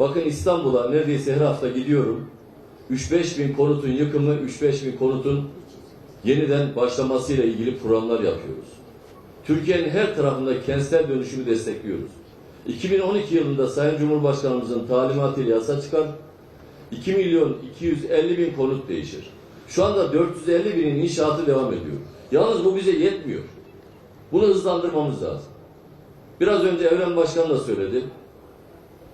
Bakın İstanbul'a neredeyse her hafta gidiyorum. 3-5 bin konutun yıkımı, 3-5 bin konutun yeniden başlamasıyla ilgili programlar yapıyoruz. Türkiye'nin her tarafında kentsel dönüşümü destekliyoruz. 2012 yılında Sayın Cumhurbaşkanımızın talimatıyla yasa çıkar. 2 milyon 250 bin konut değişir. Şu anda 450 binin inşaatı devam ediyor. Yalnız bu bize yetmiyor. Bunu hızlandırmamız lazım. Biraz önce Evren Başkan da söyledi.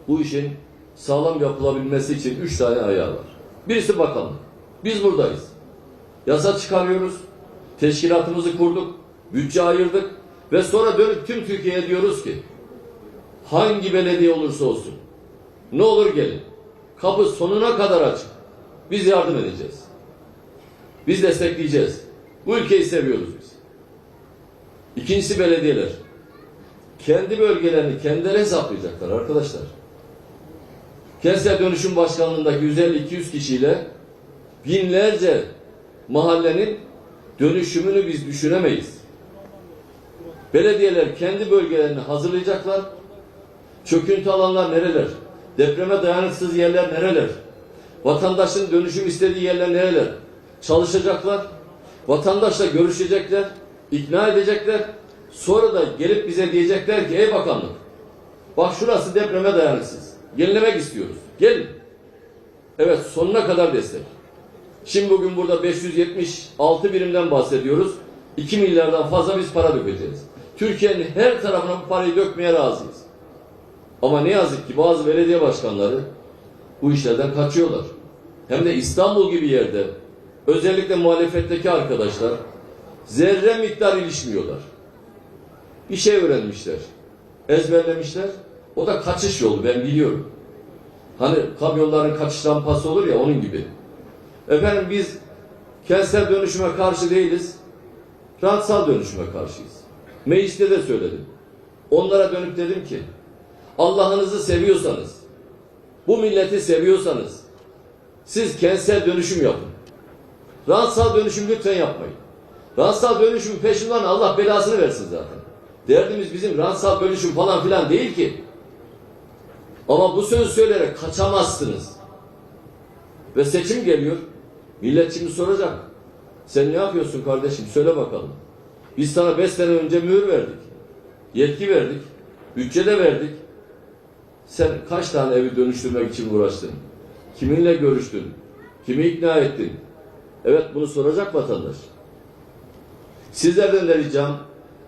Bu işin sağlam yapılabilmesi için üç tane ayağı var. Birisi bakanlık. Biz buradayız. Yasa çıkarıyoruz. Teşkilatımızı kurduk. Bütçe ayırdık. Ve sonra dönüp tüm Türkiye'ye diyoruz ki hangi belediye olursa olsun ne olur gelin. Kapı sonuna kadar açık. Biz yardım edeceğiz. Biz destekleyeceğiz. Bu ülkeyi seviyoruz biz. İkincisi belediyeler. Kendi bölgelerini kendileri hesaplayacaklar arkadaşlar. Kentsel Dönüşüm Başkanlığı'ndaki 150-200 kişiyle binlerce mahallenin dönüşümünü biz düşünemeyiz. Belediyeler kendi bölgelerini hazırlayacaklar. Çöküntü alanlar nereler? Depreme dayanıksız yerler nereler? Vatandaşın dönüşüm istediği yerler nereler? Çalışacaklar. Vatandaşla görüşecekler. ikna edecekler. Sonra da gelip bize diyecekler ki ey bakanlık bak şurası depreme dayanıksız. Yenilemek istiyoruz. Gelin. Evet sonuna kadar destek. Şimdi bugün burada 576 birimden bahsediyoruz. 2 milyardan fazla biz para dökeceğiz. Türkiye'nin her tarafına bu parayı dökmeye razıyız. Ama ne yazık ki bazı belediye başkanları bu işlerden kaçıyorlar. Hem de İstanbul gibi yerde özellikle muhalefetteki arkadaşlar zerre miktar ilişmiyorlar. Bir şey öğrenmişler. Ezberlemişler. O da kaçış yolu ben biliyorum. Hani kamyonların kaçış rampası olur ya onun gibi. Efendim biz kentsel dönüşüme karşı değiliz. Rantsal dönüşüme karşıyız. Mecliste de söyledim. Onlara dönüp dedim ki Allah'ınızı seviyorsanız, bu milleti seviyorsanız siz kentsel dönüşüm yapın. Rantsal dönüşüm lütfen yapmayın. Rantsal dönüşüm peşinden Allah belasını versin zaten. Derdimiz bizim rantsal dönüşüm falan filan değil ki. Ama bu sözü söyleyerek kaçamazsınız. Ve seçim geliyor. Millet şimdi soracak. Sen ne yapıyorsun kardeşim? Söyle bakalım. Biz sana beş sene önce mühür verdik. Yetki verdik. Bütçe de verdik. Sen kaç tane evi dönüştürmek için uğraştın? Kiminle görüştün? Kimi ikna ettin? Evet bunu soracak vatandaş. Sizlerden de ricam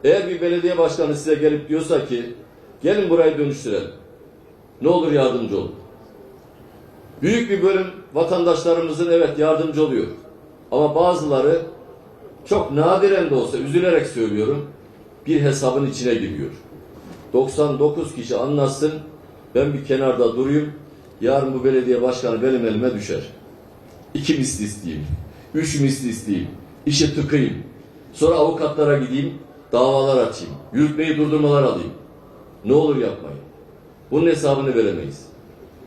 eğer bir belediye başkanı size gelip diyorsa ki gelin burayı dönüştürelim. Ne olur yardımcı olun. Büyük bir bölüm vatandaşlarımızın evet yardımcı oluyor. Ama bazıları çok nadiren de olsa üzülerek söylüyorum bir hesabın içine giriyor. 99 kişi anlatsın ben bir kenarda durayım yarın bu belediye başkanı benim elime düşer. İki misli isteyeyim. Üç misli isteyeyim. işi tıkayım. Sonra avukatlara gideyim davalar açayım. Yürütmeyi durdurmalar alayım. Ne olur yapmayın. Bunun hesabını veremeyiz.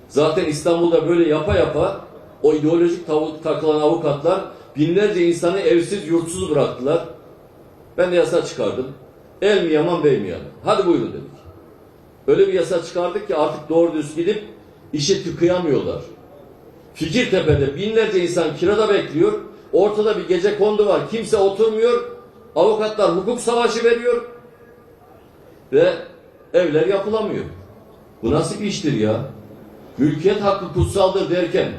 Zaten İstanbul'da böyle yapa yapa o ideolojik tavuk takılan avukatlar binlerce insanı evsiz yurtsuz bıraktılar. Ben de yasa çıkardım. El mi yaman bey mi yaman? Hadi buyurun dedik. Öyle bir yasa çıkardık ki artık doğru düz gidip işi tıkayamıyorlar. Fikirtepe'de binlerce insan kirada bekliyor. Ortada bir gece kondu var. Kimse oturmuyor. Avukatlar hukuk savaşı veriyor. Ve evler yapılamıyor. Bu nasıl bir iştir ya? Mülkiyet hakkı kutsaldır derken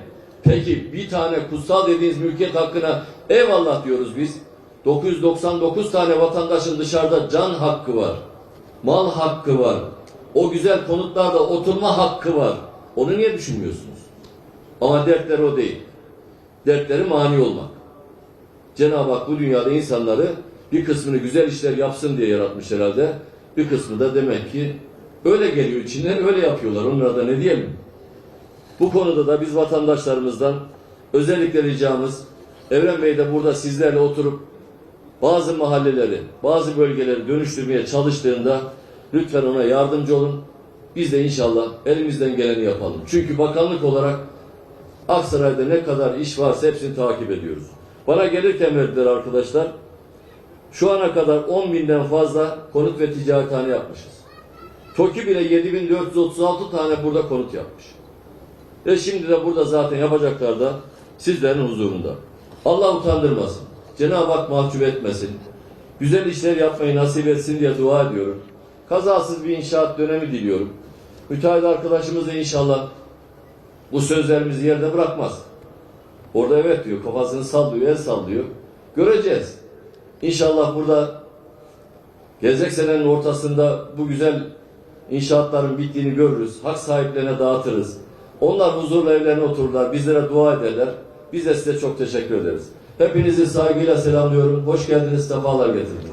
peki bir tane kutsal dediğiniz mülkiyet hakkına eyvallah diyoruz biz. 999 tane vatandaşın dışarıda can hakkı var. Mal hakkı var. O güzel konutlarda oturma hakkı var. Onu niye düşünmüyorsunuz? Ama dertleri o değil. Dertleri mani olmak. Cenab-ı Hak bu dünyada insanları bir kısmını güzel işler yapsın diye yaratmış herhalde. Bir kısmı da demek ki öyle geliyor içinden öyle yapıyorlar. Onlara da ne diyelim? Bu konuda da biz vatandaşlarımızdan özellikle ricamız Evren Bey de burada sizlerle oturup bazı mahalleleri, bazı bölgeleri dönüştürmeye çalıştığında lütfen ona yardımcı olun. Biz de inşallah elimizden geleni yapalım. Çünkü bakanlık olarak Aksaray'da ne kadar iş varsa hepsini takip ediyoruz. Bana gelirken verdiler arkadaşlar. Şu ana kadar 10 binden fazla konut ve ticarethane yapmışız. TOKİ bile 7436 tane burada konut yapmış. Ve şimdi de burada zaten yapacaklar da sizlerin huzurunda. Allah utandırmasın. Cenab-ı Hak mahcup etmesin. Güzel işler yapmayı nasip etsin diye dua ediyorum. Kazasız bir inşaat dönemi diliyorum. Müteahhit arkadaşımız da inşallah bu sözlerimizi yerde bırakmaz. Orada evet diyor, kafasını sallıyor, el sallıyor. Göreceğiz. İnşallah burada gelecek senenin ortasında bu güzel inşaatların bittiğini görürüz. Hak sahiplerine dağıtırız. Onlar huzurla evlerine otururlar, bizlere dua ederler. Biz de size çok teşekkür ederiz. Hepinizi saygıyla selamlıyorum. Hoş geldiniz, sefalar getirdiniz.